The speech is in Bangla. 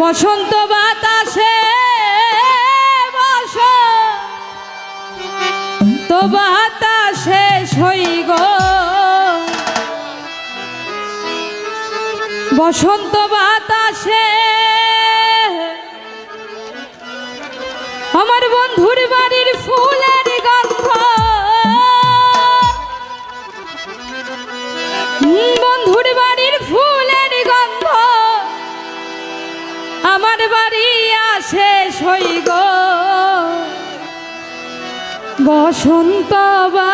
বসন্ত বাতাসে তো বাতাসে সইগ বসন্ত বাতাসে আমার বন্ধুর আমার বাড়ি আসে গো বসন্ত বা